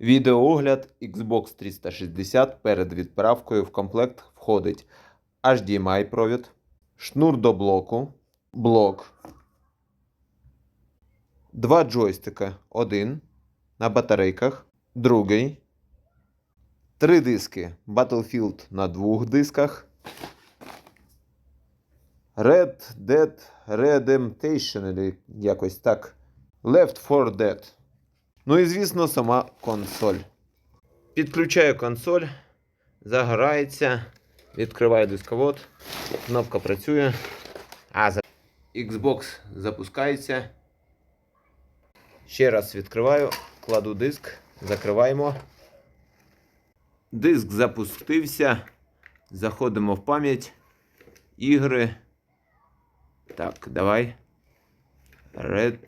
Відеоогляд Xbox 360 перед відправкою в комплект входить. HDMI провід, шнур до блоку, блок, два джойстика, один на батарейках, другий, три диски. Battlefield на двох дисках, Red Dead Redemption, якось так. Left 4 Dead. Ну і, звісно, сама консоль. Підключаю консоль, загорається, відкриваю дисковод, кнопка працює. А, за... Xbox запускається. Ще раз відкриваю, кладу диск, закриваємо. Диск запустився. Заходимо в пам'ять. Ігри. Так, давай. Dead